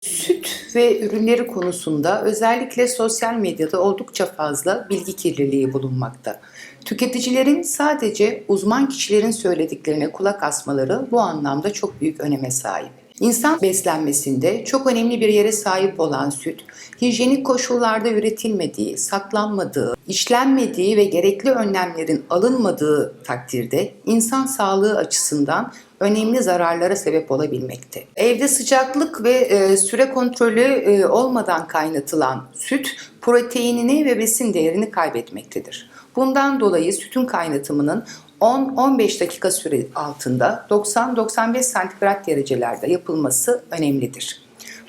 Süt ve ürünleri konusunda özellikle sosyal medyada oldukça fazla bilgi kirliliği bulunmakta. Tüketicilerin sadece uzman kişilerin söylediklerine kulak asmaları bu anlamda çok büyük öneme sahip. İnsan beslenmesinde çok önemli bir yere sahip olan süt, hijyenik koşullarda üretilmediği, saklanmadığı, işlenmediği ve gerekli önlemlerin alınmadığı takdirde insan sağlığı açısından önemli zararlara sebep olabilmekte. Evde sıcaklık ve e, süre kontrolü e, olmadan kaynatılan süt proteinini ve besin değerini kaybetmektedir. Bundan dolayı sütün kaynatımının 10-15 dakika süre altında 90-95 santigrat derecelerde yapılması önemlidir.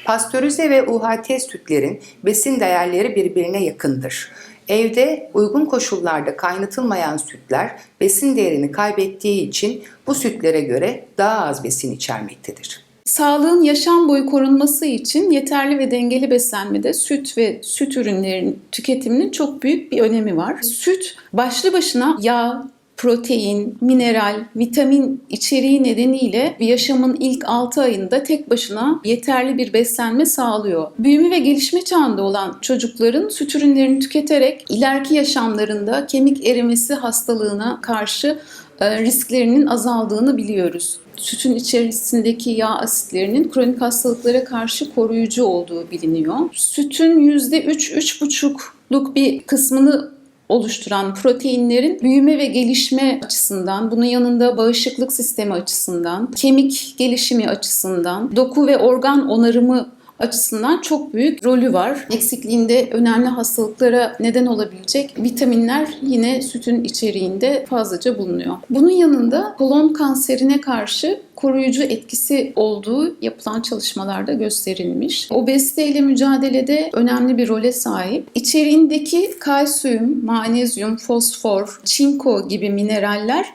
Pastörize ve UHT sütlerin besin değerleri birbirine yakındır. Evde uygun koşullarda kaynatılmayan sütler besin değerini kaybettiği için bu sütlere göre daha az besin içermektedir. Sağlığın yaşam boyu korunması için yeterli ve dengeli beslenmede süt ve süt ürünlerinin tüketiminin çok büyük bir önemi var. Süt başlı başına yağ, protein, mineral, vitamin içeriği nedeniyle yaşamın ilk 6 ayında tek başına yeterli bir beslenme sağlıyor. Büyüme ve gelişme çağında olan çocukların süt ürünlerini tüketerek ileriki yaşamlarında kemik erimesi hastalığına karşı e, risklerinin azaldığını biliyoruz. Sütün içerisindeki yağ asitlerinin kronik hastalıklara karşı koruyucu olduğu biliniyor. Sütün %3-3,5'luk bir kısmını oluşturan proteinlerin büyüme ve gelişme açısından, bunun yanında bağışıklık sistemi açısından, kemik gelişimi açısından, doku ve organ onarımı açısından çok büyük rolü var. Eksikliğinde önemli hastalıklara neden olabilecek vitaminler yine sütün içeriğinde fazlaca bulunuyor. Bunun yanında kolon kanserine karşı koruyucu etkisi olduğu yapılan çalışmalarda gösterilmiş. Obezite ile mücadelede önemli bir role sahip. İçeriğindeki kalsiyum, magnezyum, fosfor, çinko gibi mineraller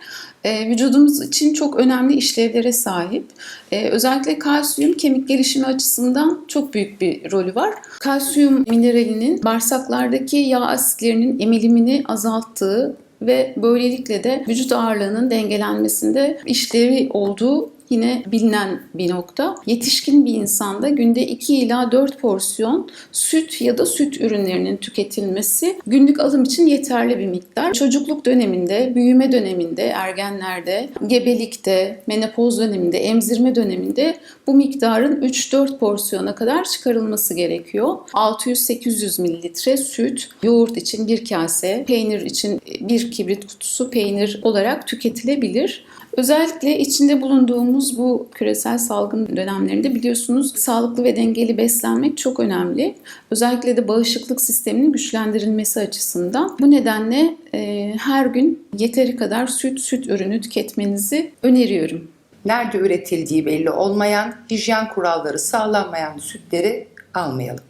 e, vücudumuz için çok önemli işlevlere sahip. E, özellikle kalsiyum kemik gelişimi açısından çok büyük bir rolü var. Kalsiyum mineralinin bağırsaklardaki yağ asitlerinin emilimini azalttığı ve böylelikle de vücut ağırlığının dengelenmesinde işlevi olduğu yine bilinen bir nokta. Yetişkin bir insanda günde 2 ila 4 porsiyon süt ya da süt ürünlerinin tüketilmesi günlük alım için yeterli bir miktar. Çocukluk döneminde, büyüme döneminde, ergenlerde, gebelikte, menopoz döneminde, emzirme döneminde bu miktarın 3-4 porsiyona kadar çıkarılması gerekiyor. 600-800 mililitre süt, yoğurt için bir kase, peynir için bir kibrit kutusu peynir olarak tüketilebilir. Özellikle içinde bulunduğumuz bu küresel salgın dönemlerinde biliyorsunuz sağlıklı ve dengeli beslenmek çok önemli. Özellikle de bağışıklık sisteminin güçlendirilmesi açısından. Bu nedenle e, her gün yeteri kadar süt, süt ürünü tüketmenizi öneriyorum. Nerede üretildiği belli olmayan, hijyen kuralları sağlanmayan sütleri almayalım.